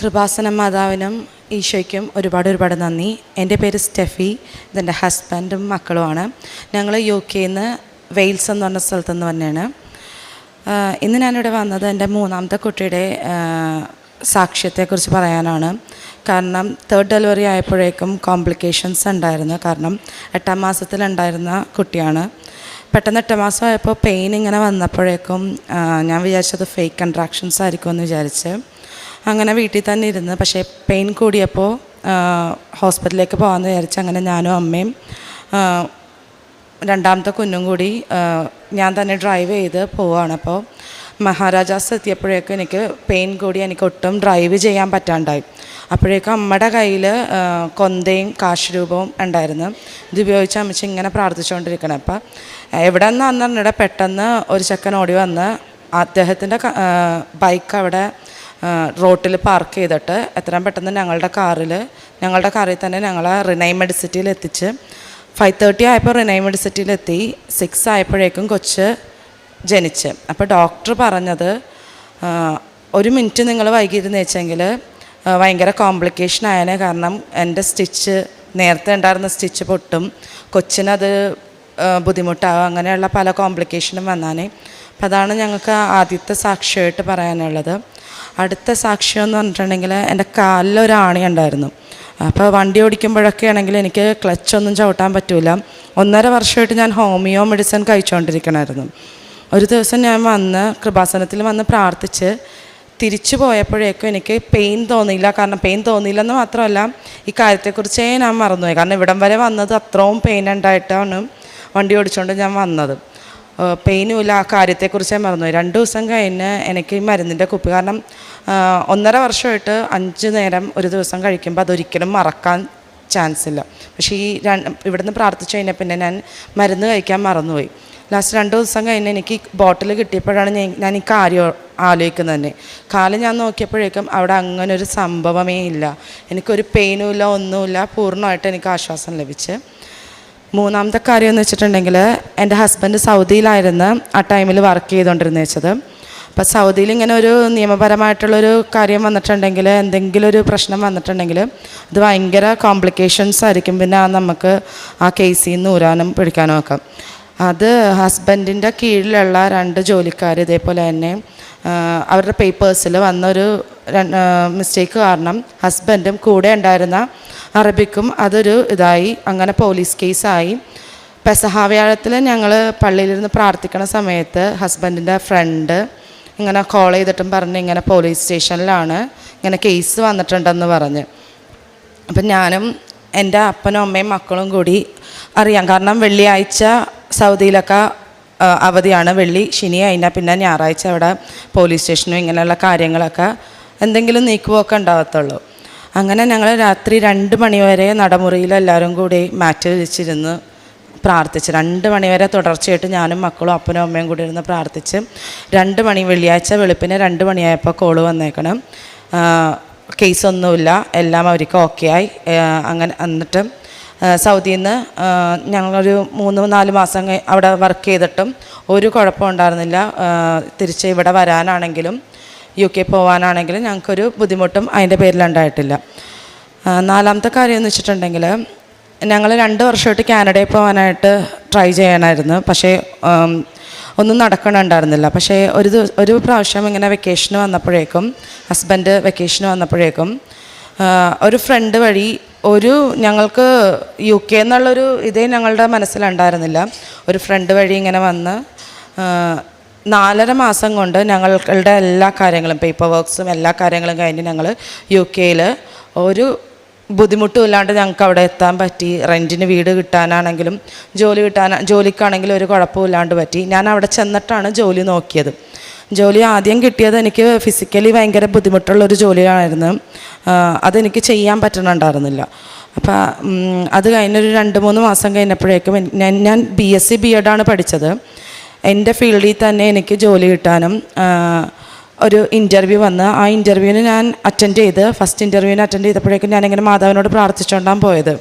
കൃപാസന മാതാവിനും ഈശോയ്ക്കും ഒരുപാട് ഒരുപാട് നന്ദി. എന്റെ പേര് സ്റ്റെഫി ഇതെന്റെ ഹസ്ബൻഡും മക്കളുമാണ്. ഞങ്ങൾ യു കെയിൽ നിന്ന് വെയിൽസ് എന്ന് പറഞ്ഞ സ്ഥലത്തു നിന്ന് തന്നെയാണ് ഇന്ന് ഞാനിവിടെ വന്നത് എന്റെ മൂന്നാമത്തെ കുട്ടിയുടെ സാക്ഷ്യത്തെക്കുറിച്ച് പറയാനാണ്. കാരണം തേർഡ് ഡെലിവറി ആയപ്പോഴേക്കും കോംപ്ലിക്കേഷൻസ് ഉണ്ടായിരുന്നു. കാരണം എട്ടാം മാസത്തിലുണ്ടായിരുന്ന കുട്ടിയാണ്. പെട്ടെന്ന് എട്ട് മാസമായപ്പോൾ പെയിൻ ഇങ്ങനെ വന്നപ്പോഴേക്കും ഞാൻ വിചാരിച്ചത് ഫേക്ക് കൺട്രാക്ഷൻസ് ആയിരിക്കുമെന്ന് വിചാരിച്ച് അങ്ങനെ വീട്ടിൽ തന്നെ ഇരുന്ന് പക്ഷേ പെയിൻ കൂടിയപ്പോൾ ഹോസ്പിറ്റലിലേക്ക് പോകാമെന്ന് വിചാരിച്ച് അങ്ങനെ ഞാനും അമ്മയും രണ്ടാമത്തെ കുഞ്ഞും കൂടി ഞാൻ തന്നെ ഡ്രൈവ് ചെയ്ത് പോവാണ് അപ്പോൾ മഹാരാജാസ് എത്തിയപ്പോഴേക്കും എനിക്ക് പെയിൻ കൂടി എനിക്ക് ഒട്ടും ഡ്രൈവ് ചെയ്യാൻ പറ്റാണ്ടായി. അപ്പോഴേക്കും അമ്മയുടെ കയ്യിൽ കൊന്തയും കാശ് രൂപവും ഉണ്ടായിരുന്നു. ഇത് ഉപയോഗിച്ച് അമ്മച്ചി ഇങ്ങനെ പ്രാർത്ഥിച്ചുകൊണ്ടിരിക്കണം. അപ്പം എവിടെ നിന്നാന്ന് പറഞ്ഞിട്ട് പെട്ടെന്ന് ഒരു ചെക്കൻ ഓടി വന്ന് അദ്ദേഹത്തിന്റെ ബൈക്ക് അവിടെ റോട്ടിൽ പാർക്ക് ചെയ്തിട്ട് എത്രയും പെട്ടെന്ന് ഞങ്ങളുടെ കാറിൽ ഞങ്ങളുടെ കാറിൽ തന്നെ ഞങ്ങളെ റിനൈ മെഡിസിറ്റിയിൽ എത്തിച്ച് ഫൈവ് തേർട്ടി ആയപ്പോൾ റിനൈ മെഡിസിറ്റിയിലെത്തി സിക്സ് ആയപ്പോഴേക്കും കൊച്ച് ജനിച്ച്. അപ്പോൾ ഡോക്ടർ പറഞ്ഞത് ഒരു മിനിറ്റ് നിങ്ങൾ വൈകിയിരുന്ന് വെച്ചെങ്കിൽ ഭയങ്കര കോംപ്ലിക്കേഷൻ ആയതിനെ കാരണം എന്റെ സ്റ്റിച്ച് നേരത്തെ ഉണ്ടായിരുന്ന സ്റ്റിച്ച് പൊട്ടും. കൊച്ചിനത് ബുദ്ധിമുട്ടാവും. അങ്ങനെയുള്ള പല കോംപ്ലിക്കേഷനും വന്നാനേ. അപ്പം അതാണ് ഞങ്ങൾക്ക് ആദ്യത്തെ സാക്ഷിയായിട്ട് പറയാനുള്ളത്. അടുത്ത സാക്ഷ്യം എന്ന് പറഞ്ഞിട്ടുണ്ടെങ്കിൽ എന്റെ കാലിലൊരാണി ഉണ്ടായിരുന്നു. അപ്പോൾ വണ്ടി ഓടിക്കുമ്പോഴൊക്കെ ആണെങ്കിൽ എനിക്ക് ക്ലച്ച് ഒന്നും ചവിട്ടാൻ പറ്റില്ല ഒന്നര വർഷമായിട്ട് ഞാൻ ഹോമിയോ മെഡിസിൻ കഴിച്ചുകൊണ്ടിരിക്കണമായിരുന്നു ഒരു ദിവസം ഞാൻ വന്ന് കൃപാസനത്തിൽ വന്ന് പ്രാർത്ഥിച്ച് തിരിച്ചു പോയപ്പോഴേക്കും എനിക്ക് പെയിൻ തോന്നിയില്ല. കാരണം പെയിൻ തോന്നിയില്ലെന്ന് മാത്രമല്ല ഈ കാര്യത്തെക്കുറിച്ചേ ഞാൻ മറന്നുപോയി. കാരണം ഇവിടം വരെ വന്നത് അത്രയും പെയിൻ ഉണ്ടായിട്ടാണ് വണ്ടി ഓടിച്ചുകൊണ്ട് ഞാൻ വന്നത്. പെയിനും ഇല്ല ആ കാര്യത്തെക്കുറിച്ച് ഞാൻ മറന്നു രണ്ട് ദിവസം കഴിഞ്ഞ് എനിക്ക് ഈ മരുന്നിന്റെ കുപ്പി. കാരണം ഒന്നര വർഷമായിട്ട് അഞ്ച് നേരം ഒരു ദിവസം കഴിക്കുമ്പോൾ അതൊരിക്കലും മറക്കാൻ ചാൻസ് ഇല്ല. പക്ഷേ ഈ ഇവിടുന്ന് പ്രാർത്ഥിച്ചു കഴിഞ്ഞാൽ പിന്നെ ഞാൻ മരുന്ന് കഴിക്കാൻ മറന്നുപോയി. ലാസ്റ്റ് രണ്ട് ദിവസം കഴിഞ്ഞ് എനിക്ക് ബോട്ടിൽ കിട്ടിയപ്പോഴാണ് ഞാൻ ഞാൻ ഈ കാര്യം ആലോചിക്കുന്നത് തന്നെ. കാലം ഞാൻ നോക്കിയപ്പോഴേക്കും അവിടെ അങ്ങനെ ഒരു സംഭവമേ ഇല്ല. എനിക്കൊരു പെയിനും ഇല്ല ഒന്നുമില്ല പൂർണമായിട്ട് എനിക്ക് ആശ്വാസം ലഭിച്ച്. മൂന്നാമത്തെ കാര്യം എന്ന് വെച്ചിട്ടുണ്ടെങ്കിൽ എന്റെ ഹസ്ബൻഡ് സൗദിയിലായിരുന്നു ആ ടൈമിൽ വർക്ക് ചെയ്തുകൊണ്ടിരുന്നു വെച്ചത്. അപ്പോൾ സൗദിയിൽ ഇങ്ങനെ ഒരു നിയമപരമായിട്ടുള്ളൊരു കാര്യം വന്നിട്ടുണ്ടെങ്കിൽ എന്തെങ്കിലും ഒരു പ്രശ്നം വന്നിട്ടുണ്ടെങ്കിൽ അത് ഭയങ്കര കോംപ്ലിക്കേഷൻസ് ആയിരിക്കും. പിന്നെ നമുക്ക് ആ കേസിൽ നിന്ന് ഊരാനും പിടിക്കാനും ഒക്കെ. അത് ഹസ്ബൻഡിന്റെ കീഴിലുള്ള രണ്ട് ജോലിക്കാർ ഇതേപോലെ തന്നെ അവരുടെ പേപ്പേഴ്സിൽ വന്നൊരു മിസ്റ്റേക്ക് കാരണം ഹസ്ബൻഡും കൂടെ ഉണ്ടായിരുന്ന അറബിക്കും അതൊരു ഇതായി. അങ്ങനെ പോലീസ് കേസായി. പെസഹാവ്യാഴത്തിൽ ഞങ്ങൾ പള്ളിയിലിരുന്ന് പ്രാർത്ഥിക്കണ സമയത്ത് ഹസ്ബൻഡിന്റെ ഫ്രണ്ട് ഇങ്ങനെ കോൾ ചെയ്തിട്ടും പറഞ്ഞ് ഇങ്ങനെ പോലീസ് സ്റ്റേഷനിലാണ് ഇങ്ങനെ കേസ് വന്നിട്ടുണ്ടെന്ന് പറഞ്ഞ്. അപ്പം ഞാനും എന്റെ അപ്പനും അമ്മയും മക്കളും കൂടി അറിയാം. കാരണം വെള്ളിയാഴ്ച സൗദിയിലൊക്കെ അവധിയാണ്. വെള്ളി ശനി കഴിഞ്ഞാൽ പിന്നെ ഞായറാഴ്ച അവിടെ പോലീസ് സ്റ്റേഷനും ഇങ്ങനെയുള്ള കാര്യങ്ങളൊക്കെ എന്തെങ്കിലും നീക്കുപോക്കെ ഉണ്ടാകത്തുള്ളൂ. അങ്ങനെ ഞങ്ങൾ രാത്രി രണ്ട് മണിവരെ നടമുറിയിൽ എല്ലാവരും കൂടി മാറ്റ് വിളിച്ചിരുന്ന് പ്രാർത്ഥിച്ച്. രണ്ട് മണിവരെ തുടർച്ചയായിട്ട് ഞാനും മക്കളും അപ്പനും അമ്മയും കൂടി ഇരുന്ന് പ്രാർത്ഥിച്ച് രണ്ട് മണി വെള്ളിയാഴ്ച വെളുപ്പിന് രണ്ട് മണിയായപ്പോൾ കോൾ വന്നേക്കണം. കേസൊന്നുമില്ല. എല്ലാം അവർക്ക് ഓക്കെ ആയി അങ്ങനെ എന്നിട്ട് സൗദിയിൽ നിന്ന് ഞങ്ങളൊരു മൂന്ന് നാല് മാസം അവിടെ വർക്ക് ചെയ്തിട്ടും ഒരു കുഴപ്പമുണ്ടായിരുന്നില്ല തിരിച്ച് ഇവിടെ വരാനാണെങ്കിലും യു കെ പോകാനാണെങ്കിലും ഞങ്ങൾക്കൊരു ബുദ്ധിമുട്ടും അതിന്റെ പേരിലുണ്ടായിട്ടില്ല. നാലാമത്തെ കാര്യം എന്ന് വെച്ചിട്ടുണ്ടെങ്കിൽ ഞങ്ങൾ രണ്ട് വർഷമായിട്ട് കാനഡയിൽ പോകാനായിട്ട് ട്രൈ ചെയ്യണമായിരുന്നു പക്ഷേ ഒന്നും നടക്കണുണ്ടായിരുന്നില്ല. പക്ഷേ ഒരു ഒരു പ്രാവശ്യം ഇങ്ങനെ വെക്കേഷന് വന്നപ്പോഴേക്കും ഹസ്ബൻഡ് വെക്കേഷന് വന്നപ്പോഴേക്കും ഒരു ഫ്രണ്ട് വഴി ഒരു ഞങ്ങൾക്ക് യു കെ എന്നുള്ളൊരു ഇതേ ഞങ്ങളുടെ മനസ്സിലുണ്ടായിരുന്നില്ല. ഒരു ഫ്രണ്ട് വഴി ഇങ്ങനെ വന്ന് നാലര മാസം കൊണ്ട് ഞങ്ങളുടെ എല്ലാ കാര്യങ്ങളും പേപ്പർ വർക്ക്സും എല്ലാ കാര്യങ്ങളും കഴിഞ്ഞ് ഞങ്ങൾ യു കെയിൽ ഒരു ബുദ്ധിമുട്ടും ഇല്ലാണ്ട് ഞങ്ങൾക്ക് അവിടെ എത്താൻ പറ്റി. റെന്റിന് വീട് കിട്ടാനാണെങ്കിലും ജോലി കിട്ടാൻ ജോലിക്കാണെങ്കിലും ഒരു കുഴപ്പമില്ലാണ്ട് പറ്റി. ഞാൻ അവിടെ ചെന്നിട്ടാണ് ജോലി നോക്കിയത്. ജോലി ആദ്യം കിട്ടിയത് എനിക്ക് ഫിസിക്കലി ഭയങ്കര ബുദ്ധിമുട്ടുള്ളൊരു ജോലിയായിരുന്നു. അതെനിക്ക് ചെയ്യാൻ പറ്റണുണ്ടായിരുന്നില്ല. അപ്പോൾ അത് കഴിഞ്ഞൊരു രണ്ട് മൂന്ന് മാസം കഴിഞ്ഞപ്പോഴേക്കും ഞാൻ ഞാൻ ബി എസ് സി ബി എഡാണ് പഠിച്ചത്. എന്റെ ഫീൽഡിൽ തന്നെ എനിക്ക് ജോലി കിട്ടാനും ഒരു ഇന്റർവ്യൂ വന്ന് ആ ഇന്റർവ്യൂവിന് ഞാൻ അറ്റൻഡ് ചെയ്ത് ഫസ്റ്റ് ഇന്റർവ്യൂവിന് അറ്റൻഡ് ചെയ്തപ്പോഴേക്കും ഞാനിങ്ങനെ മാതാവിനോട് പ്രാർത്ഥിച്ചുകൊണ്ടാണ് പോയത്.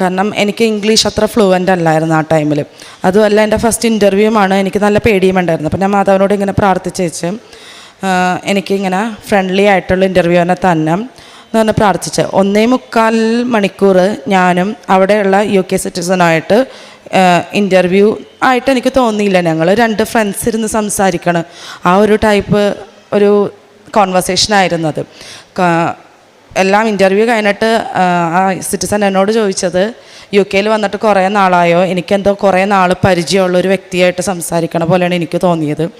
കാരണം എനിക്ക് ഇംഗ്ലീഷ് അത്ര ഫ്ലുവന്റ് അല്ലായിരുന്നു ആ ടൈമിൽ അതുമല്ല എന്റെ ഫസ്റ്റ് ഇന്റർവ്യൂമാണ് എനിക്ക് നല്ല പേടിയും ഉണ്ടായിരുന്നു അപ്പോൾ ഞാൻ മാതാവിനോട് ഇങ്ങനെ പ്രാർത്ഥിച്ച് വെച്ച് ആഹ് എനിക്കിങ്ങനെ ഫ്രണ്ട്ലി ആയിട്ടുള്ള ഇന്റർവ്യൂവിനെ തന്നെ. എന്ന് പറഞ്ഞ് പ്രാർത്ഥിച്ച്. ഒന്നേ മുക്കാൽ മണിക്കൂർ ഞാനും അവിടെയുള്ള യു കെ സിറ്റിസണായിട്ട് ഇന്റർവ്യൂ ആയിട്ട് എനിക്ക് തോന്നിയില്ല. ഞങ്ങൾ രണ്ട് ഫ്രണ്ട്സ് ഇരുന്ന് സംസാരിക്കണം. ആ ഒരു ടൈപ്പ് ഒരു കോൺവെർസേഷൻ ആയിരുന്നത് എല്ലാം ഇന്റർവ്യൂ കഴിഞ്ഞിട്ട് ആ സിറ്റിസൺ എന്നോട് ചോദിച്ചത് യു കെയിൽ വന്നിട്ട് കുറേ നാളായോ? എനിക്കെന്തോ കുറേ നാൾ പരിചയമുള്ള ഒരു വ്യക്തിയായിട്ട് സംസാരിക്കണ പോലെയാണ് എനിക്ക് തോന്നിയത്.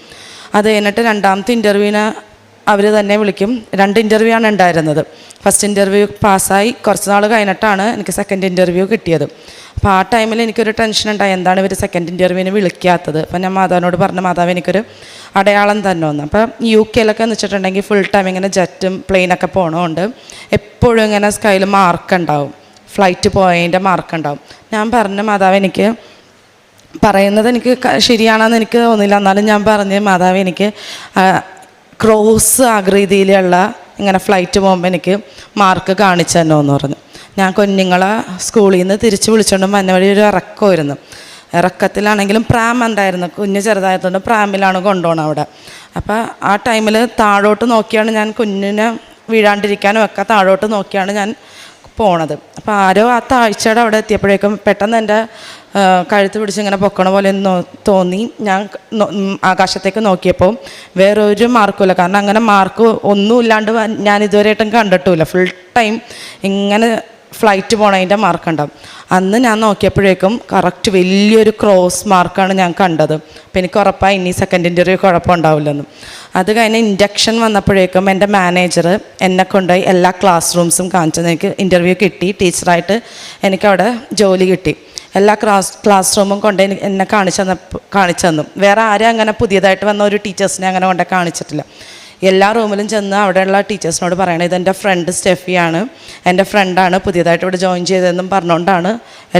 അത് കഴിഞ്ഞിട്ട് രണ്ടാമത്തെ ഇന്റർവ്യൂവിന് അവർ തന്നെ വിളിക്കും. രണ്ട് ഇന്റർവ്യൂ ആണ് ഉണ്ടായിരുന്നത്. ഫസ്റ്റ് ഇന്റർവ്യൂ പാസ്സായി. കുറച്ച് നാൾ കഴിഞ്ഞിട്ടാണ് എനിക്ക് സെക്കൻഡ് ഇന്റർവ്യൂ കിട്ടിയത്. അപ്പോൾ ആ ടൈമിൽ എനിക്കൊരു ടെൻഷൻ ഉണ്ടായി. എന്താണ് ഇവർ സെക്കൻഡ് ഇന്റർവ്യൂവിന് വിളിക്കാത്തത്? അപ്പോൾ ഞാൻ മാതാവിനോട് പറഞ്ഞ മാതാവ് എനിക്കൊരു അടയാളം തന്നെ വന്നു അപ്പം യു കെയിലൊക്കെ എന്ന് വെച്ചിട്ടുണ്ടെങ്കിൽ ഫുൾ ടൈം ഇങ്ങനെ ജെറ്റും പ്ലെയിനൊക്കെ പോകണമുണ്ട് എപ്പോഴും ഇങ്ങനെ സ്കൈയിൽ മാർക്ക് ഉണ്ടാവും. ഫ്ലൈറ്റ് പോയതിന്റെ മാർക്ക് ഉണ്ടാവും. ഞാൻ പറഞ്ഞ മാതാവ് എനിക്ക് പറയുന്നത് എനിക്ക് ശരിയാണെന്ന് എനിക്ക് തോന്നില്ല എന്നാലും ഞാൻ പറഞ്ഞ് മാതാവ് എനിക്ക് ക്രോസ് ആകൃതിയിലുള്ള ഇങ്ങനെ ഫ്ലൈറ്റ് പോകുമ്പോൾ എനിക്ക് മാർക്ക് കാണിച്ചു തന്നോ എന്ന് പറഞ്ഞു. ഞാൻ കുഞ്ഞുങ്ങളെ സ്കൂളിൽ നിന്ന് തിരിച്ച് വിളിച്ചുകൊണ്ട് വന്ന വഴി ഒരു ഇറക്കമായിരുന്നു. ഇറക്കത്തിലാണെങ്കിലും പ്രാം ഉണ്ടായിരുന്നു. കുഞ്ഞ് ചെറുതായതുകൊണ്ട് പ്രാമിലാണ് കൊണ്ടുപോകണം അവിടെ. അപ്പോൾ ആ ടൈമിൽ താഴോട്ട് നോക്കിയാണ് ഞാൻ കുഞ്ഞിനെ വീഴാണ്ടിരിക്കാനും ഒക്കെ താഴോട്ട് നോക്കിയാണ് ഞാൻ പോണത്. അപ്പോൾ ആരോ ആ താഴ്ചയുടെ അവിടെ എത്തിയപ്പോഴേക്കും പെട്ടെന്ന് എന്റെ കഴുത്ത് പിടിച്ച് ഇങ്ങനെ പൊക്കണ പോലെ തോന്നി. ഞാൻ ആകാശത്തേക്ക് നോക്കിയപ്പോൾ വേറൊരു മാർക്കുമില്ല കാരണം അങ്ങനെ മാർക്ക് ഒന്നും ഇല്ലാണ്ട് ഞാൻ ഇതുവരെയായിട്ടും കണ്ടിട്ടുമില്ല. ഫുൾ ടൈം ഇങ്ങനെ ഫ്ലൈറ്റ് പോണതിന്റെ മാർക്ക് ഉണ്ടാവും അന്ന് ഞാൻ നോക്കിയപ്പോഴേക്കും കറക്റ്റ് വലിയൊരു ക്രോസ് മാർക്കാണ് ഞാൻ കണ്ടത്. അപ്പോൾ എനിക്ക് ഉറപ്പായി ഇനി സെക്കൻഡ് ഇന്റർവ്യൂ കുഴപ്പമുണ്ടാവില്ലെന്ന് അത് കഴിഞ്ഞ് ഇൻഡക്ഷൻ വന്നപ്പോഴേക്കും എന്റെ മാനേജർ എന്നെ കൊണ്ടുപോയി എല്ലാ ക്ലാസ് റൂംസും കാണിച്ചത് എനിക്ക് ഇന്റർവ്യൂ കിട്ടി. ടീച്ചറായിട്ട് എനിക്കവിടെ ജോലി കിട്ടി. എല്ലാ ക്ലാസ് ക്ലാസ് റൂമും കൊണ്ട് എനി- എന്നെ കാണിച്ചു തന്ന കാണിച്ചു തന്നു. വേറെ ആരും അങ്ങനെ പുതിയതായിട്ട് വന്ന ഒരു ടീച്ചേഴ്സിനെ അങ്ങനെ കൊണ്ട് കാണിച്ചിട്ടില്ല. എല്ലാ റൂമിലും ചെന്ന് അവിടെയുള്ള ടീച്ചേഴ്സിനോട് പറയണം ഇതെന്റെ ഫ്രണ്ട് സ്റ്റെഫിയാണ് എന്റെ ഫ്രണ്ടാണ് പുതിയതായിട്ട് ഇവിടെ ജോയിൻ ചെയ്തതെന്നും പറഞ്ഞുകൊണ്ടാണ്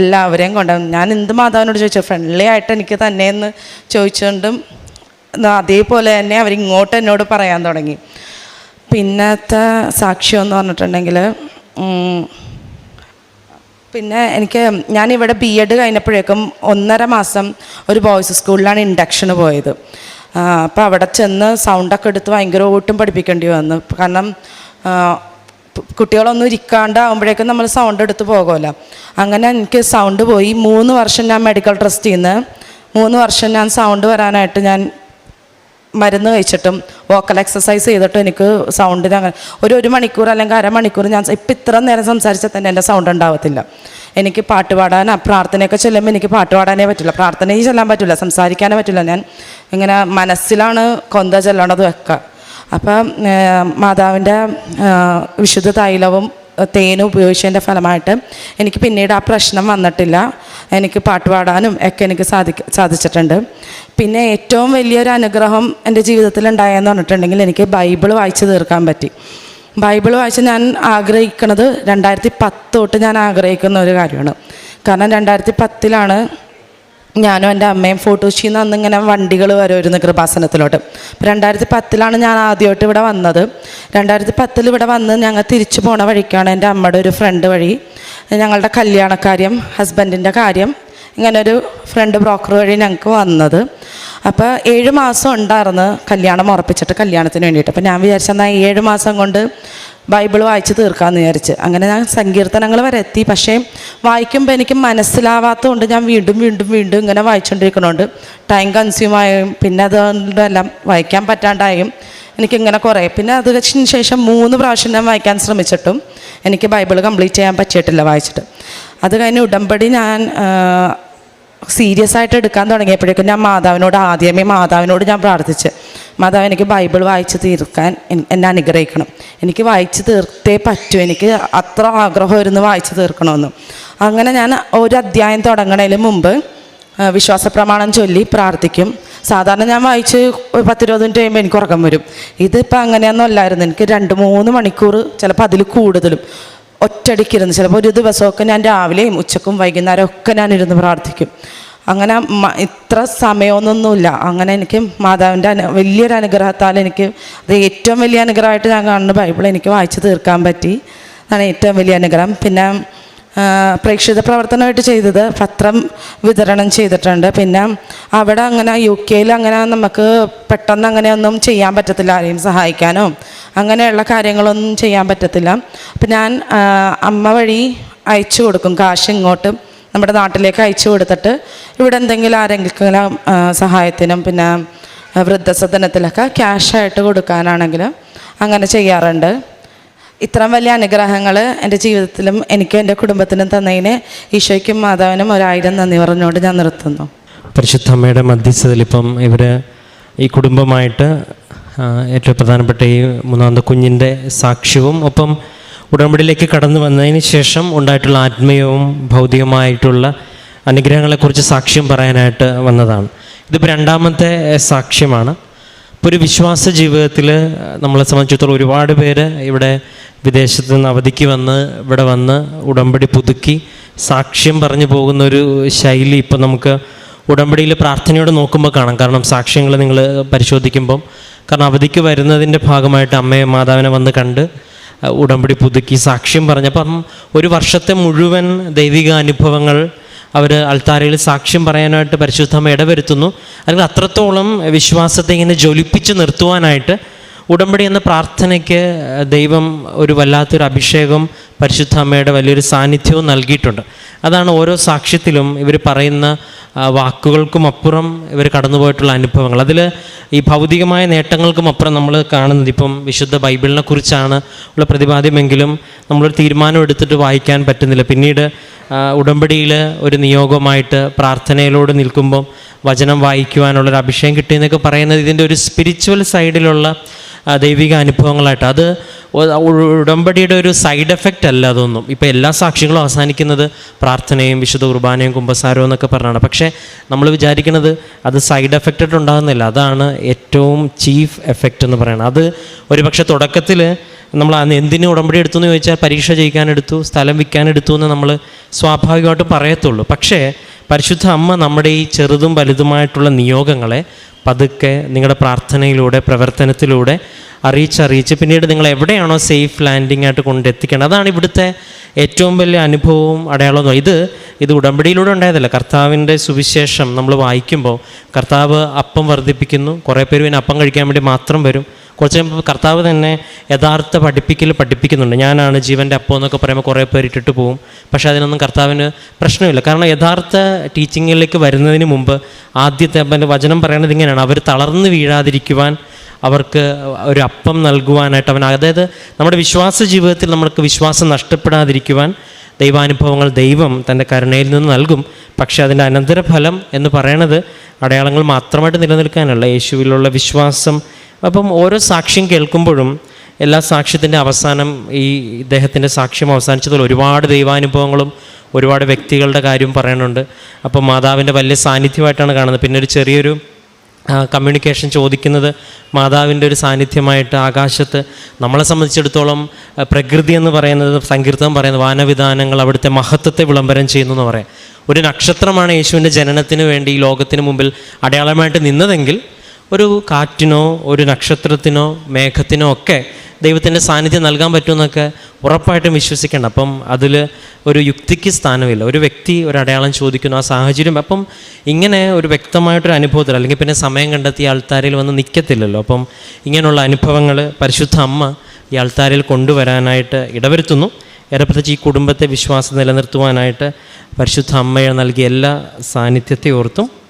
എല്ലാവരെയും കൊണ്ടുവന്നത്. ഞാൻ എന്ത് മാതാവിനോട് ചോദിച്ചു ഫ്രണ്ട്ലി ആയിട്ട് എനിക്ക് തന്നെയെന്ന് ചോദിച്ചുകൊണ്ടും അതേപോലെ തന്നെ അവരിങ്ങോട്ട് എന്നോട് പറയാൻ തുടങ്ങി. പിന്നത്തെ സാക്ഷ്യം എന്ന് പറഞ്ഞിട്ടുണ്ടെങ്കിൽ പിന്നെ എനിക്ക് ഞാനിവിടെ ബി എഡ് കഴിഞ്ഞപ്പോഴേക്കും ഒന്നര മാസം ഒരു ബോയ്സ് സ്കൂളിലാണ് ഇൻഡക്ഷന് പോയത്. അപ്പോൾ അവിടെ ചെന്ന് സൗണ്ടൊക്കെ എടുത്ത് ഭയങ്കര ഓട്ടും പഠിപ്പിക്കേണ്ടി വന്നു. കാരണം കുട്ടികളൊന്നും ഇരിക്കാണ്ടാവുമ്പോഴേക്കും നമ്മൾ സൗണ്ട് എടുത്ത് പോകുമല്ലോ അങ്ങനെ എനിക്ക് സൗണ്ട് പോയി. മൂന്ന് വർഷം ഞാൻ മെഡിക്കൽ ട്രസ്റ്റിൽ നിന്ന് മൂന്ന് വർഷം ഞാൻ സൗണ്ട് വരാനായിട്ട് ഞാൻ മരുന്ന് കഴിച്ചിട്ടും വോക്കൽ എക്സസൈസ് ചെയ്തിട്ടും എനിക്ക് സൗണ്ടിന് അങ്ങനെ ഒരു ഒരു മണിക്കൂർ അല്ലെങ്കിൽ അരമണിക്കൂർ ഞാൻ ഇപ്പം ഇത്ര നേരം സംസാരിച്ചാൽ തന്നെ എന്റെ സൗണ്ട് ഉണ്ടാവത്തില്ല. എനിക്ക് പാട്ട് പാടാൻ പ്രാർത്ഥനയൊക്കെ ചെല്ലുമ്പോൾ എനിക്ക് പാട്ട് പാടാനേ പറ്റില്ല പ്രാർത്ഥനയും ചെല്ലാൻ പറ്റില്ല സംസാരിക്കാനേ പറ്റില്ല ഞാൻ. ഇങ്ങനെ മനസ്സിലാണ് കൊന്ത ചെല്ലണത് ഒക്കെ. അപ്പം മാതാവിന്റെ വിശുദ്ധ തൈലവും തേനും ഉപയോഗിച്ചതിന്റെ ഫലമായിട്ട് എനിക്ക് പിന്നീട് ആ പ്രശ്നം വന്നിട്ടില്ല. എനിക്ക് പാട്ട് പാടാനും ഒക്കെ എനിക്ക് സാധിക്ക സാധിച്ചിട്ടുണ്ട്. പിന്നെ ഏറ്റവും വലിയൊരു അനുഗ്രഹം എന്റെ ജീവിതത്തിൽ ഉണ്ടായെന്ന് പറഞ്ഞിട്ടുണ്ടെങ്കിൽ എനിക്ക് ബൈബിൾ വായിച്ച് തീർക്കാൻ പറ്റി. ബൈബിൾ വായിച്ച് ഞാൻ ആഗ്രഹിക്കുന്നത് രണ്ടായിരത്തി പത്ത് തൊട്ട് ഞാൻ ആഗ്രഹിക്കുന്ന ഒരു കാര്യമാണ്. കാരണം രണ്ടായിരത്തി പത്തിലാണ് ഞാനും എന്റെ അമ്മയും ഫോട്ടോ അന്ന് ഇങ്ങനെ വണ്ടികൾ വരുമായിരുന്നു കൃപാസനത്തിലോട്ട്. രണ്ടായിരത്തി പത്തിലാണ് ഞാൻ ആദ്യമായിട്ട് ഇവിടെ വന്നത്. രണ്ടായിരത്തി പത്തിൽ ഇവിടെ വന്ന് ഞങ്ങൾ തിരിച്ചു പോണ വഴിക്കാണ് എന്റെ അമ്മയുടെ ഒരു ഫ്രണ്ട് വഴി. ഞങ്ങളുടെ കല്യാണക്കാര്യം ഹസ്ബൻഡിന്റെ കാര്യം ഇങ്ങനെ ഒരു ഫ്രണ്ട് ബ്രോക്കർ വഴി ഞങ്ങൾക്ക് വന്നത്. അപ്പോൾ ഏഴ് മാസം ഉണ്ടായിരുന്നു കല്യാണം ഉറപ്പിച്ചിട്ട് കല്യാണത്തിന് വേണ്ടിയിട്ട്. അപ്പോൾ ഞാൻ വിചാരിച്ചെന്നാൽ ഏഴ് മാസം കൊണ്ട് ബൈബിൾ വായിച്ച് തീർക്കാമെന്ന് വിചാരിച്ച്. അങ്ങനെ ഞാൻ സങ്കീർത്തനങ്ങൾ വരെ എത്തി. പക്ഷേ വായിക്കുമ്പോൾ എനിക്ക് മനസ്സിലാവാത്തതുകൊണ്ട് ഞാൻ വീണ്ടും വീണ്ടും വീണ്ടും ഇങ്ങനെ വായിച്ചുകൊണ്ടിരിക്കണോണ്ട് ടൈം കൺസ്യൂം ആയും. പിന്നെ അതുകൊണ്ടെല്ലാം വായിക്കാൻ പറ്റാണ്ടായും എനിക്കിങ്ങനെ കുറേ. പിന്നെ അത് വെച്ചതിന് ശേഷം മൂന്ന് പ്രാവശ്യം ഞാൻ വായിക്കാൻ ശ്രമിച്ചിട്ടും എനിക്ക് ബൈബിൾ കംപ്ലീറ്റ് ചെയ്യാൻ പറ്റിയിട്ടില്ല വായിച്ചിട്ട്. അത് കഴിഞ്ഞ് ഉടമ്പടി ഞാൻ സീരിയസ് ആയിട്ട് എടുക്കാൻ തുടങ്ങിയപ്പോഴേക്കും ഞാൻ മാതാവിനോട് ആദ്യമേ മാതാവിനോട് ഞാൻ പ്രാർത്ഥിച്ച്. മാതാവ് എനിക്ക് ബൈബിൾ വായിച്ച് തീർക്കാൻ എന്നെ അനുഗ്രഹിക്കണം. എനിക്ക് വായിച്ച് തീർത്തേ പറ്റൂ. എനിക്ക് അത്ര ആഗ്രഹമായിരുന്നു വായിച്ച് തീർക്കണമെന്ന്. അങ്ങനെ ഞാൻ ഒരു അധ്യായം തുടങ്ങണതിന് മുമ്പ് വിശ്വാസ പ്രമാണം ചൊല്ലി പ്രാർത്ഥിക്കും. സാധാരണ ഞാൻ വായിച്ച് പത്തിരുപത് മിനിറ്റ് കഴിയുമ്പോൾ എനിക്ക് ഉറക്കം വരും. ഇതിപ്പോൾ അങ്ങനെയൊന്നും അല്ലായിരുന്നു. എനിക്ക് രണ്ട് മൂന്ന് മണിക്കൂർ ചിലപ്പോൾ അതിൽ കൂടുതലും ഒറ്റടിക്കിരുന്ന് ചിലപ്പോൾ ഒരു ദിവസമൊക്കെ ഞാൻ രാവിലെയും ഉച്ചക്കും വൈകുന്നേരമൊക്കെ ഞാൻ ഇരുന്ന് പ്രാർത്ഥിക്കും. അങ്ങനെ ഇത്ര സമയമൊന്നൊന്നുമില്ല. അങ്ങനെ എനിക്ക് മാതാവിന്റെ അനു വലിയൊരു അനുഗ്രഹത്താൽ എനിക്ക് അത് ഏറ്റവും വലിയ അനുഗ്രഹമായിട്ട് ഞാൻ കാണുന്ന ബൈബിൾ എനിക്ക് വായിച്ചു തീർക്കാൻ പറ്റി. അതാണ് ഏറ്റവും വലിയ അനുഗ്രഹം. പിന്നെ പ്രേക്ഷിത പ്രവർത്തനമായിട്ട് ചെയ്തത് പത്രം വിതരണം ചെയ്തിട്ടുണ്ട്. പിന്നെ അവിടെ അങ്ങനെ യു കെയിൽ അങ്ങനെ നമുക്ക് പെട്ടെന്ന് അങ്ങനെയൊന്നും ചെയ്യാൻ പറ്റത്തില്ല ആരെയും സഹായിക്കാനോ അങ്ങനെയുള്ള കാര്യങ്ങളൊന്നും ചെയ്യാൻ പറ്റത്തില്ല. അപ്പം ഞാൻ അമ്മ വഴി അയച്ചു കൊടുക്കും കാശ് ഇങ്ങോട്ട്. നമ്മുടെ നാട്ടിലേക്ക് അയച്ചു കൊടുത്തിട്ട് ഇവിടെ എന്തെങ്കിലും ആരെങ്കിലും സഹായത്തിനും പിന്നെ വൃദ്ധസദനത്തിലൊക്കെ ക്യാഷായിട്ട് കൊടുക്കാനാണെങ്കിലും അങ്ങനെ ചെയ്യാറുണ്ട്. ഇത്രയും വലിയ അനുഗ്രഹങ്ങൾ എന്റെ ജീവിതത്തിലും എനിക്കും എന്റെ കുടുംബത്തിനും തന്നതിന് ഈശോയ്ക്കും മാതാവിനും ഒരായിരം നന്ദി പറഞ്ഞുകൊണ്ട് ഞാൻ നിർത്തുന്നു. പരിശുദ്ധ അമ്മയുടെ മധ്യസ്ഥതയിൽ ഇപ്പം ഇവർ ഈ കുടുംബമായിട്ട് ഏറ്റവും പ്രധാനപ്പെട്ട ഈ മൂന്നാമത്തെ കുഞ്ഞിന്റെ സാക്ഷ്യവും ഒപ്പം ഉടമ്പടിയിലേക്ക് കടന്നു വന്നതിന് ശേഷം ഉണ്ടായിട്ടുള്ള ആത്മീയവും ഭൗതികമായിട്ടുള്ള അനുഗ്രഹങ്ങളെക്കുറിച്ച് സാക്ഷ്യം പറയാനായിട്ട് വന്നതാണ്. ഇതിപ്പോൾ രണ്ടാമത്തെ സാക്ഷ്യമാണ്. ഇപ്പോൾ ഒരു വിശ്വാസ ജീവിതത്തിൽ നമ്മളെ സംബന്ധിച്ചിടത്തോളം ഒരുപാട് പേര് ഇവിടെ വിദേശത്ത് നിന്ന് അവധിക്ക് വന്ന് ഇവിടെ വന്ന് ഉടമ്പടി പുതുക്കി സാക്ഷ്യം പറഞ്ഞു പോകുന്ന ഒരു ശൈലി ഇപ്പം നമുക്ക് ഉടമ്പടിയിൽ പ്രാർത്ഥനയോട് നോക്കുമ്പോൾ കാണാം. കാരണം സാക്ഷ്യങ്ങൾ നിങ്ങൾ പരിശോധിക്കുമ്പം കാരണം അവധിക്ക് വരുന്നതിന്റെ ഭാഗമായിട്ട് അമ്മയെ മാതാവിനെ വന്ന് കണ്ട് ഉടമ്പടി പുതുക്കി സാക്ഷ്യം പറഞ്ഞപ്പം ഒരു വർഷത്തെ മുഴുവൻ ദൈവിക അനുഭവങ്ങൾ അവർ അൾത്താരയിൽ സാക്ഷ്യം പറയാനായിട്ട് പരിശുദ്ധമ്മ ഇടവരുത്തുന്നു. അല്ലെങ്കിൽ അത്രത്തോളം വിശ്വാസത്തെ ഇങ്ങനെ ജ്വലിപ്പിച്ച് നിർത്തുവാനായിട്ട് ഉടമ്പടി എന്ന പ്രാർത്ഥനയ്ക്ക് ദൈവം ഒരു വല്ലാത്തൊരു അഭിഷേകം പരിശുദ്ധ അമ്മയുടെ വലിയൊരു സാന്നിധ്യവും നൽകിയിട്ടുണ്ട്. അതാണ് ഓരോ സാക്ഷ്യത്തിലും ഇവർ പറയുന്ന വാക്കുകൾക്കും അപ്പുറം ഇവർ കടന്നുപോയിട്ടുള്ള അനുഭവങ്ങൾ. അതിൽ ഈ ഭൗതികമായ നേട്ടങ്ങൾക്കും അപ്പുറം നമ്മൾ കാണുന്നത് ഇപ്പം വിശുദ്ധ ബൈബിളിനെ കുറിച്ചാണ് ഉള്ള പ്രതിപാദ്യമെങ്കിലും നമ്മളൊരു തീരുമാനം എടുത്തിട്ട് വായിക്കാൻ പറ്റുന്നില്ല. പിന്നീട് ഉടമ്പടിയിൽ ഒരു നിയോഗമായിട്ട് പ്രാർത്ഥനയിലൂടെ നിൽക്കുമ്പം വചനം വായിക്കുവാനുള്ളൊരു അഭിഷേകം കിട്ടിയെന്നൊക്കെ പറയുന്നത് ഇതിന്റെ ഒരു സ്പിരിച്വൽ സൈഡിലുള്ള ദൈവിക അനുഭവങ്ങളായിട്ട്. അത് ഉടമ്പടിയുടെ ഒരു സൈഡ് എഫക്റ്റ് അല്ല അതൊന്നും. ഇപ്പോൾ എല്ലാ സാക്ഷികളും അവസാനിക്കുന്നത് പ്രാർത്ഥനയും വിശുദ്ധ കുർബാനയും കുമ്പസാരവും എന്നൊക്കെ പറഞ്ഞാണ്. പക്ഷേ നമ്മൾ വിചാരിക്കുന്നത് അത് സൈഡ് എഫക്റ്റ് ആയിട്ട് ഉണ്ടാകുന്നില്ല. അതാണ് ഏറ്റവും ചീഫ് എഫക്റ്റ് എന്ന് പറയുന്നത് അത് ഒരുപക്ഷെ തുടക്കത്തിൽ നമ്മൾ അന്ന് എന്തിനു ഉടമ്പടി എടുത്തു എന്ന് ചോദിച്ചാൽ പരീക്ഷ ചെയ്യിക്കാനെടുത്തു സ്ഥലം വിൽക്കാനെടുത്തു എന്ന് നമ്മൾ സ്വാഭാവികമായിട്ട് പറയത്തുള്ളൂ. പക്ഷേ പരിശുദ്ധ അമ്മ നമ്മുടെ ഈ ചെറുതും വലുതുമായിട്ടുള്ള നിയോഗങ്ങളെ പതുക്കെ നിങ്ങളുടെ പ്രാർത്ഥനയിലൂടെ പ്രവർത്തനത്തിലൂടെ അറിയിച്ചറിയിച്ച് പിന്നീട് നിങ്ങൾ എവിടെയാണോ സേഫ് ലാൻഡിംഗ് ആയിട്ട് കൊണ്ടെത്തിക്കേണ്ടത് അതാണ് ഇവിടുത്തെ ഏറ്റവും വലിയ അനുഭവവും അടയാളവും. ഇത് ഇത് ഉടമ്പടിയിലൂടെ ഉണ്ടായതല്ല. കർത്താവിന്റെ സുവിശേഷം നമ്മൾ വായിക്കുമ്പോൾ കർത്താവ് അപ്പം വർദ്ധിപ്പിക്കുന്നു. കുറേ പേര് പിന്നെ അപ്പം കഴിക്കാൻ വേണ്ടി മാത്രം വരും. കുറച്ച് കഴിയുമ്പോൾ കർത്താവ് തന്നെ യഥാർത്ഥ പഠിപ്പിക്കൽ പഠിപ്പിക്കുന്നുണ്ട്. ഞാനാണ് ജീവന്റെ അപ്പം എന്നൊക്കെ പറയുമ്പോൾ കുറേ പേര് ഇട്ടിട്ട് പോകും പക്ഷേ അതിനൊന്നും കർത്താവിന് പ്രശ്നമില്ല. കാരണം യഥാർത്ഥ ടീച്ചിങ്ങിലേക്ക് വരുന്നതിന് മുമ്പ് ആദ്യത്തെ അപ്പന്റെ വചനം പറയുന്നത് ഇങ്ങനെയാണ്. അവർ തളർന്നു വീഴാതിരിക്കുവാൻ അവർക്ക് ഒരു അപ്പം നൽകുവാനായിട്ട് അവൻ അതായത് നമ്മുടെ വിശ്വാസ ജീവിതത്തിൽ നമുക്ക് വിശ്വാസം നഷ്ടപ്പെടാതിരിക്കുവാൻ ദൈവാനുഭവങ്ങൾ ദൈവം തന്റെ കരുണയിൽ നിന്ന് നൽകും. പക്ഷേ അതിന്റെ അനന്തരഫലം എന്ന് പറയണത് അടയാളങ്ങൾ മാത്രമായിട്ട് നിലനിൽക്കാനല്ല. യേശുവിലുള്ള വിശ്വാസം അപ്പം ഓരോ സാക്ഷ്യം കേൾക്കുമ്പോഴും എല്ലാ സാക്ഷ്യത്തിന്റെ അവസാനം ഈ ഇദ്ദേഹത്തിന്റെ സാക്ഷ്യം അവസാനിച്ചതുപോലെ ഒരുപാട് ദൈവാനുഭവങ്ങളും ഒരുപാട് വ്യക്തികളുടെ കാര്യം പറയുന്നുണ്ട് അപ്പം മാതാവിന്റെ വലിയ സാന്നിധ്യമായിട്ടാണ് കാണുന്നത്. പിന്നെ ഒരു ചെറിയൊരു കമ്മ്യൂണിക്കേഷൻ ചോദിക്കുന്നത് മാതാവിന്റെ ഒരു സാന്നിധ്യമായിട്ട് ആകാശത്ത് നമ്മളെ സംബന്ധിച്ചിടത്തോളം പ്രകൃതി എന്ന് പറയുന്നത് സങ്കീർത്തനം പറയുന്നത് വാനവിധാനങ്ങൾ അവിടുത്തെ മഹത്വത്തെ വിളംബരം ചെയ്യുന്നു എന്ന് പറയാം. ഒരു നക്ഷത്രമാണ് യേശുവിന്റെ ജനനത്തിന് വേണ്ടി ഈ ലോകത്തിന് മുമ്പിൽ അടയാളമായിട്ട് നിന്നതെങ്കിൽ ഒരു കാറ്റിനോ ഒരു നക്ഷത്രത്തിനോ മേഘത്തിനോ ഒക്കെ ദൈവത്തിന്റെ സാന്നിധ്യം നൽകാൻ പറ്റുമെന്നൊക്കെ ഉറപ്പായിട്ടും വിശ്വസിക്കണം. അപ്പം അതിൽ ഒരു യുക്തിക്ക് സ്ഥാനമില്ല. ഒരു വ്യക്തി ഒരു അടയാളം ചോദിക്കുന്നു ആ സാഹചര്യം. അപ്പം ഇങ്ങനെ ഒരു വ്യക്തമായിട്ടൊരു അനുഭവത്തിൽ അല്ലെങ്കിൽ പിന്നെ സമയം കണ്ടെത്തി ആൾത്താരിൽ വന്ന് നിൽക്കത്തില്ലല്ലോ. അപ്പം ഇങ്ങനെയുള്ള അനുഭവങ്ങൾ പരിശുദ്ധ അമ്മ ഈ ആൾത്താരിൽ കൊണ്ടുവരാനായിട്ട് ഇടവരുത്തുന്നു. ഏറെ പ്രത്യേകിച്ച് ഈ കുടുംബത്തെ വിശ്വാസം നിലനിർത്തുവാനായിട്ട് പരിശുദ്ധ അമ്മയെ നൽകിയ എല്ലാ സാന്നിധ്യത്തെ ഓർത്തും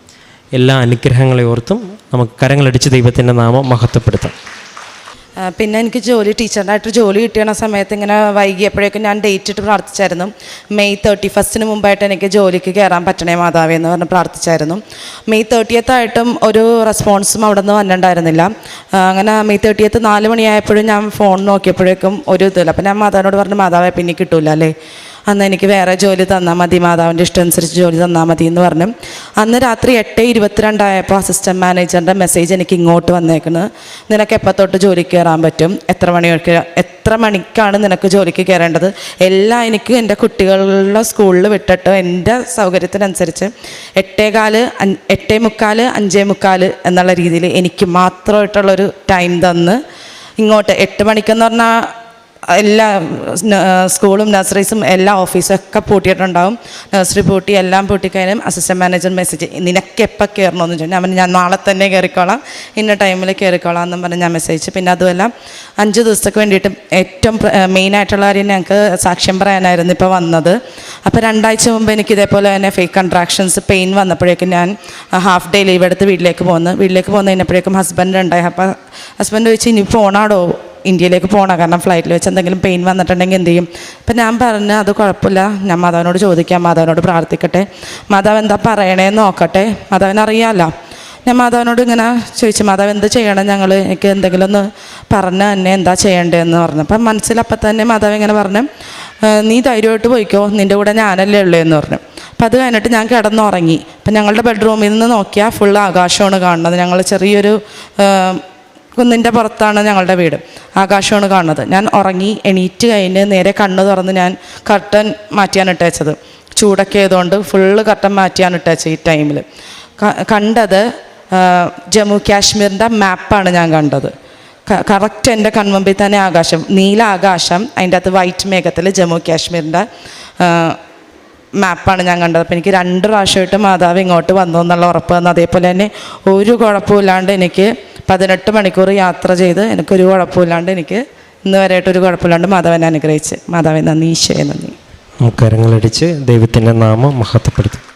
എല്ലാ അനുഗ്രഹങ്ങളെ ഓർത്തും നമുക്ക് കരങ്ങളടിച്ച് ദൈവത്തിന്റെ നാമം മഹത്വപ്പെടുത്താം. പിന്നെ എനിക്ക് ജോലി ടീച്ചറിനായിട്ട് ജോലി കിട്ടിയ സമയത്ത് ഇങ്ങനെ വൈകിയപ്പോഴേക്കും ഞാൻ ഡേറ്റ് ഇട്ട് പ്രാർത്ഥിച്ചായിരുന്നു. മെയ് തേർട്ടി ഫസ്റ്റിന് മുമ്പായിട്ട് എനിക്ക് ജോലിക്ക് കയറാൻ പറ്റണേ മാതാവേ എന്ന് പറഞ്ഞ് പ്രാർത്ഥിച്ചായിരുന്നു. മെയ് തേർട്ടിയത്ത് ആയിട്ടും ഒരു റെസ്പോൺസും അവിടെ നിന്ന് വന്നിട്ടുണ്ടായിരുന്നില്ല അങ്ങനെ മെയ് തേർട്ടിയത്ത് നാല് മണിയായപ്പോഴും ഞാൻ ഫോൺ നോക്കിയപ്പോഴേക്കും ഒരു ഇതില്ല അപ്പം ഞാൻ മാതാവിനോട് പറഞ്ഞു മാതാവേ പിന്നെ കിട്ടൂല അല്ലേ? അന്ന് എനിക്ക് വേറെ ജോലി തന്നാൽ മതി മാതാവിന്റെ ഇഷ്ടം അനുസരിച്ച് ജോലി തന്നാൽ മതി എന്ന് പറഞ്ഞു. അന്ന് രാത്രി എട്ട് ഇരുപത്തിരണ്ടായപ്പോൾ അസിസ്റ്റന്റ് മാനേജറിന്റെ മെസ്സേജ് എനിക്ക് ഇങ്ങോട്ട് വന്നേക്കുന്നത് നിനക്ക് എപ്പോൾ തൊട്ട് ജോലിക്ക് കയറാൻ പറ്റും? എത്ര മണിക്ക് എത്ര മണിക്കാണ് നിനക്ക് ജോലിക്ക് കയറേണ്ടത് എല്ലാം എനിക്ക് എന്റെ കുട്ടികളുടെ സ്കൂളിൽ വിട്ടിട്ട് എന്റെ സൗകര്യത്തിനനുസരിച്ച് എട്ടേകാൽ എട്ടേ മുക്കാൽ അഞ്ചേ മുക്കാൽ എന്നുള്ള രീതിയിൽ എനിക്ക് മാത്രമായിട്ടുള്ളൊരു ടൈം തന്ന്. ഇങ്ങോട്ട് എട്ട് മണിക്കെന്ന് പറഞ്ഞാൽ എല്ലാ സ്കൂളും നഴ്സറീസും എല്ലാ ഓഫീസും ഒക്കെ പൂട്ടിയിട്ടുണ്ടാവും. നഴ്സറി പൂട്ടി എല്ലാം പൂട്ടിക്കഴിഞ്ഞാൽ അസിസ്റ്റന്റ് മാനേജർ മെസ്സേജ് നിനക്ക് എപ്പോൾ കയറണമെന്ന് ചോദിച്ചു. ഞാൻ നാളെ തന്നെ കയറിക്കോളാം ഇന്ന ടൈമിൽ കയറിക്കോളാം എന്നും പറഞ്ഞ് ഞാൻ മെസ്സേജ് പിന്നെ അതുമല്ല അഞ്ച് ദിവസത്തേക്ക് വേണ്ടിയിട്ട് ഏറ്റവും മെയിനായിട്ടുള്ള കാര്യം ഞങ്ങൾക്ക് സാക്ഷ്യം പറയാനായിരുന്നു ഇപ്പോൾ വന്നത്. അപ്പോൾ രണ്ടാഴ്ച മുമ്പ് എനിക്ക് ഇതേപോലെ തന്നെ ഫേക്ക് കൺട്രാക്ഷൻസ് പെയിൻ വന്നപ്പോഴേക്കും ഞാൻ ഹാഫ് ഡേ ലീവ് എടുത്ത് വീട്ടിലേക്ക് പോന്നു. വീട്ടിലേക്ക് പോന്നു കഴിഞ്ഞപ്പോഴേക്കും ഹസ്ബൻഡ് ഉണ്ടായി. അപ്പോൾ ഹസ്ബൻഡ് ചോദിച്ചു ഇനി പോണാടോ ഇന്ത്യയിലേക്ക് പോകണം കാരണം ഫ്ലൈറ്റിൽ വെച്ച് എന്തെങ്കിലും പെയിൻ വന്നിട്ടുണ്ടെങ്കിൽ എന്ത് ചെയ്യും? അപ്പം ഞാൻ പറഞ്ഞു അത് കുഴപ്പമില്ല. ഞാൻ മാതാവിനോട് ചോദിക്കാം. മാതാവിനോട് പ്രാർത്ഥിക്കട്ടെ. മാതാവ് എന്താ പറയണേന്ന് നോക്കട്ടെ. മാതാവിന് അറിയാമല്ലോ ഞാൻ മാതാവിനോട് ഇങ്ങനെ ചോദിച്ചു മാതാവ് എന്ത് ചെയ്യണം ഞങ്ങൾ എനിക്ക് എന്തെങ്കിലും ഒന്ന് പറഞ്ഞ് തന്നെ എന്താ ചെയ്യേണ്ടതെന്ന് പറഞ്ഞു. അപ്പം മനസ്സിലപ്പം തന്നെ മാതാവ് ഇങ്ങനെ പറഞ്ഞു നീ ധൈര്യമായിട്ട് പോയിക്കോ. നിന്റെ കൂടെ ഞാനല്ലേ ഉള്ളൂ എന്ന് പറഞ്ഞു. അപ്പം അത് കഴിഞ്ഞിട്ട് ഞാൻ കിടന്നുറങ്ങി. അപ്പം ഞങ്ങളുടെ ബെഡ്റൂമിൽ നിന്ന് നോക്കിയാൽ ഫുൾ ആകാശമാണ് കാണുന്നത്. ഞങ്ങൾ ചെറിയൊരു കുന്നിന്റെ പുറത്താണ് ഞങ്ങളുടെ വീട്. ആകാശമാണ് കാണുന്നത്. ഞാൻ ഉറങ്ങി എണീറ്റ് കഴിഞ്ഞ് നേരെ കണ്ണ് തുറന്ന് ഞാൻ കർട്ടൻ മാറ്റിയാണ് ഇട്ടേച്ചത്. ചൂടൊക്കെ ആയതുകൊണ്ട് ഫുള്ള് കർട്ടൻ മാറ്റിയാണ് ഇട്ടേച്ചത് ഈ ടൈമിൽ കണ്ടത് ജമ്മു കാശ്മീരിന്റെ മാപ്പാണ് ഞാൻ കണ്ടത്. കറക്റ്റ് എന്റെ കൺമുമ്പിൽ തന്നെ ആകാശം നീല ആകാശം അതിന്റെ അകത്ത് വൈറ്റ് മേഘത്തിൽ ജമ്മു കാശ്മീരിന്റെ മാപ്പാണ് ഞാൻ കണ്ടത്. അപ്പോൾ എനിക്ക് രണ്ട് പ്രാവശ്യമായിട്ട് മാതാവ് ഇങ്ങോട്ട് വന്നു എന്നുള്ള ഉറപ്പ് തന്നു. അതേപോലെ തന്നെ ഒരു കുഴപ്പമില്ലാണ്ട് എനിക്ക് പതിനെട്ട് മണിക്കൂർ യാത്ര ചെയ്ത് എനിക്കൊരു കുഴപ്പമില്ലാണ്ട് എനിക്ക് ഇന്ന് വരെയായിട്ട് ഒരു കുഴപ്പമില്ലാണ്ട് മാതാവിനെ അനുഗ്രഹിച്ച്. മാതാവിനെ നന്ദി ഈശോയെ നന്ദി. കരങ്ങളടിച്ച് ദൈവത്തിന്റെ നാമം മഹത്വപ്പെടുത്തും.